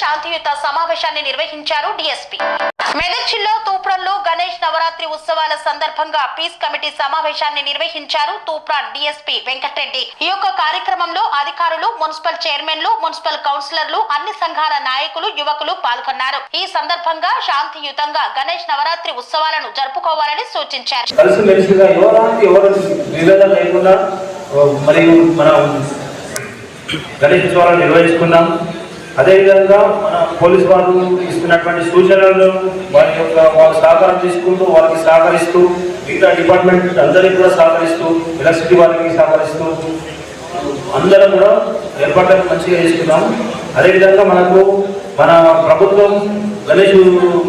శాంతియుత సమావేశాన్ని నిర్వహించారు డిఎస్పీ. మెదక్ జిల్లా తూప్రాన్లో గణేష్ నవరాత్రి ఉత్సవాల సందర్భంగా పీస్ కమిటీ సమావేశాన్ని నిర్వహించారు తూప్రాన్ డిఎస్పీ వెంకటరెడ్డి. ఈ యొక్క కార్యక్రమంలో అధికారులు మున్సిపల్ చైర్మన్లు మున్సిపల్ కౌన్సిలర్లు అన్ని సంఘాల నాయకులు యువకులు పాల్గొన్నారు. ఈ సందర్భంగా శాంతియుతంగా గణేష్ నవరాత్రి ఉత్సవాలను జరుపుకోవాలని సూచించారు. మరియు మన గణేష్ ఉత్సవాలను నిర్వహించుకుందాం. అదేవిధంగా మన పోలీస్ వారు ఇస్తున్నటువంటి సూచనలను వారి యొక్క వాళ్ళ సహకారం తీసుకుంటూ వాళ్ళకి సహకరిస్తూ మిగతా డిపార్ట్మెంట్ అందరికీ కూడా సహకరిస్తూ ఎలక్ట్రిసిటీ వారికి సహకరిస్తూ అందరం కూడా ఏర్పాట్లను మంచిగా చేసుకున్నాం అదేవిధంగా మనకు మన ప్రభుత్వం గణేష్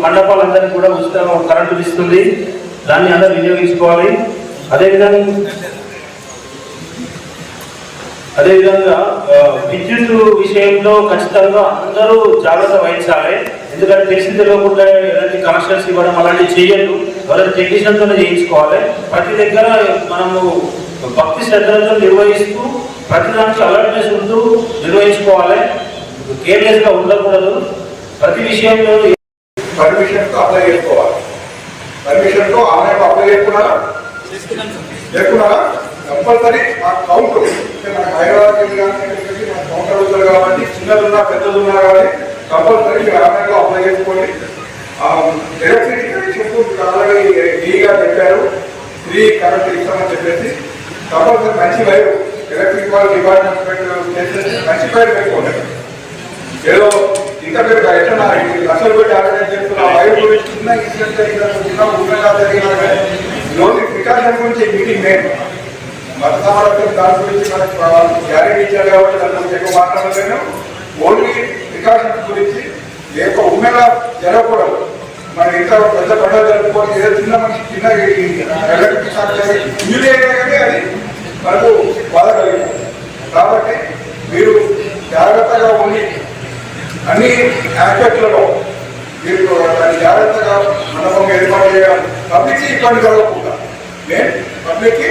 మండపాలందరికీ కూడా ఉచిత కరెంటు ఇస్తుంది. దాన్ని అందరూ వినియోగించుకోవాలి. అదేవిధంగా అదేవిధంగా ఆ, విద్యుత్ విషయంలో ఖచ్చితంగా అందరూ జాగ్రత్త వహించాలి. ఎందుకంటే తెలిసి తెలియకుండా ఎలాంటి కనెక్షన్స్ ఇవ్వడం అలాంటివి చేయొద్దు. ఎవరైనా టెక్నీషియన్తోనే చేయించుకోవాలి. ప్రతి దగ్గర మనము భక్తి శ్రద్ధలతో నిర్వహిస్తూ ప్రతి దానికి అలర్ట్నెస్ ఉంటూ నిర్వహించుకోవాలి. కేర్లెస్గా ఉండకూడదు. ప్రతి విషయంలో పర్మిషన్తో అప్లై చేసుకోవాలి. పర్మిషన్తో ఆన్లైన్ అప్లై చేసుకున్నారా చేసుకున్నారా? కంపల్సరీ కౌంట్ అంటే మనకు హైదరాబాద్ వెళ్ళి కానీ ఇక్కడికి వెళ్ళి మన కౌంటర్ అవుతారు కాబట్టి చిన్నది పెద్దలు పెద్దది ఉన్నా కానీ కంపల్సరీ మీరు ఆన్లైన్ అప్లై చేసుకోండి. ఎలక్ట్రిసిటీ చెప్పు మీకు ఆల్రెడీ ఫ్రీగా చెప్పారు. ఫ్రీ కరెంట్ ఇస్తామని చెప్పేసి కంపల్సరీ మంచి వైరు ఎలక్ట్రిక్ వాళ్ళ డిపార్ట్మెంట్ చేసేసి మంచి వైర్ పెట్టుకోండి. ఏదో ఇంకా మీరు ఎట్లా లక్షలు పెట్టి ఆర్గనైజ్ చేస్తున్న వైర్ గురించి చిన్న ఇన్సిడెంట్ జరిగిన చిన్న ఊరిగా జరిగిన లోన్ ప్రికాషన్ గురించి మీటింగ్ నేను మత సమావేశం దాని గురించి మనకు గ్యారెంటీ ఇచ్చారు కాబట్టి దాని గురించి ఎక్కువ మాట్లాడలేము ఓన్లీ ప్రికాషన్స్ గురించి ఏ యొక్క ఉమ్మెగా జరగకూడదు. మన ఇంత పెద్ద పండుగ జరుపుకొని ఏదో చిన్న మనిషి చిన్న ఎలక్ట్రిక్ షాక్ జరిగి కానీ అది మనకు బాధ కలిగింది కాబట్టి మీరు జాగ్రత్తగా ఉండి అన్ని ఆస్పెక్ట్లలో మీరు దాన్ని జాగ్రత్తగా మండపం ఏర్పాటు చేయాలి. పబ్లిక్కి ఇబ్బంది కలగకుండా. నేను పబ్లిక్కి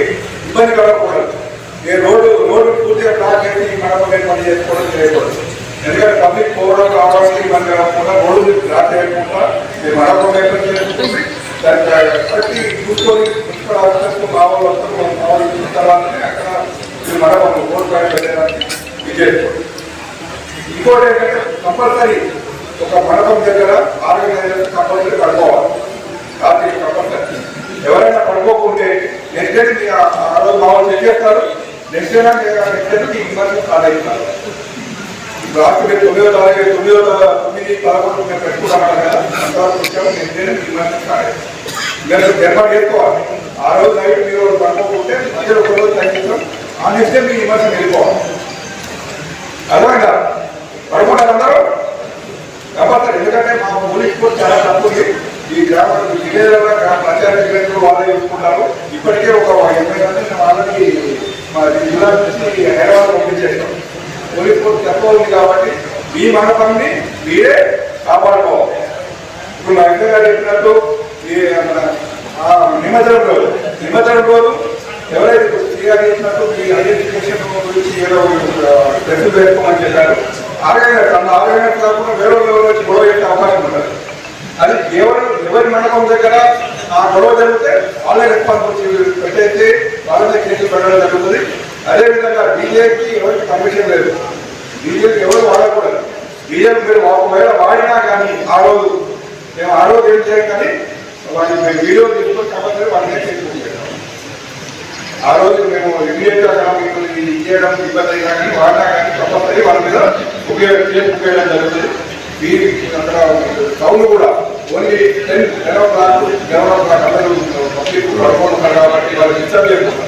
ఇబ్బంది కలగకూడదు. నేను రోడ్డు రోడ్డు పూర్తిగా బ్లాక్ చేసి ఈ మండపం ఏర్పాటు చేసుకోవడం చేయకూడదు. ఎందుకంటే పబ్లిక్ పోవడం కావాల్సి ఇబ్బంది కాకుండా రోడ్డు బ్లాక్ చేయకుండా మరొక మండపం ఏర్పాటు ప్రతి కూర్చొని మున్సిపల్ ఆఫీసర్స్ కావాలి వస్తారు కావాలి చూసిన తర్వాతనే అక్కడ మరొక మండపం రోడ్డు పెట్టడానికి ఇది ఇంకోటి ఏంటంటే కంపల్సరీ ఒక మండపం దగ్గర ఆర్గనైజర్ కంపల్సరీ పడుకోవాలి. రాత్రి కంపల్సరీ ఎవరైనా పడుకోకుంటే నెక్స్ట్ డే మీ ఆ రోజు మామూలు చెక్ చేస్తారు. నెక్స్ట్ డే నెక్స్ట్ డేకి ఇబ్బంది స్టార్ట్ అవుతారు రాత్రి తొమ్మిదో తారీఖు తొమ్మిదో తొమ్మిది పదకొండు మేము పెట్టుకుంటాం కదా? అంతవరకు వచ్చాము నెక్స్ట్ డే మీ మీరు ఏర్పాటు చేసుకోవాలి. ఆ రోజు నైట్ మీరు పడుకోకుంటే మధ్యలో ఒక రోజు తగ్గించడం ఆ నెక్స్ట్ డే మీ విమర్శ వెళ్ళిపోవాలి. అర్థమైందా పడుకుంటారు అందరూ? కాబట్టి ఎందుకంటే మా పోలీస్ కూడా చాలా తప్పుంది ఈ గ్రామ విలేజ్లలో గ్రామ పంచాయతీ విలేజ్లో వాళ్ళే చూసుకుంటారు. ఇప్పటికే ఒక ఎనభై మంది మేము ఆల్రెడీ మా జిల్లా నుంచి హైదరాబాద్ పంపించేస్తాం పోలీస్ ఫోర్స్ తక్కువ ఉంది కాబట్టి మీ మండపాన్ని మీరే కాపాడుకోవాలి. ఇప్పుడు మా ఇంటి గారు చెప్పినట్టు ఈ నిమజ్జనం రోజు నిమజ్జనం రోజు ఎవరైతే ఇప్పుడు శ్రీ చెప్పినట్టు మీ ఐడెంటిఫికేషన్ గురించి ఏదో డ్రెస్సులు వేసుకోమని చెప్పారు. ఆర్గనైజర్ తన ఆర్గనైజర్ కాకుండా వేరే ఎవరు వచ్చి గొడవ చేసే అవకాశం ఉంటుంది. అది ఎవరు ఎవరి మండపం దగ్గర ఆ గొడవ జరిగితే వాళ్ళే రెస్పాన్సిబిలిటీ పెట్టేసి వాళ్ళే కేసులు పెట్టడం జరుగుతుంది. అదేవిధంగా డీజేకి ఎవరికి పర్మిషన్ లేదు. డీజేకి ఎవరు వాడకూడదు. డీజే మీరు ఒకవేళ వాడినా కానీ ఆ రోజు మేము ఆ రోజు ఏం చేయం కానీ వాడిని మేము వీడియో తీసుకొని కంపల్సరీ వాళ్ళని చేసుకుంటాం ఆ రోజు మేము ఇమీడియట్గా ఇచ్చేయడం ఇబ్బంది అయినా కానీ వాడినా కానీ కంపల్సరీ వాళ్ళ మీద ఉపయోగం చేసి ఉపయోగం జరుగుతుంది. వీరి అక్కడ టౌన్ కూడా only ten ten o'clock eleven o'clock అందరూ పబ్లిక్ కూడా కాబట్టి వాళ్ళకి డిస్టర్బ్ చేయకుండా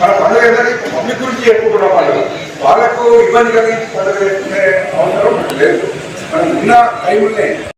మన పండుగ ఏంటంటే పబ్లిక్ గురించి చెప్పుకుంటున్న వాళ్ళు వాళ్ళకు ఇబ్బంది కలిగించి పండుగ చేసుకునే అవసరం లేదు. మనం ఉన్న టైంలోనే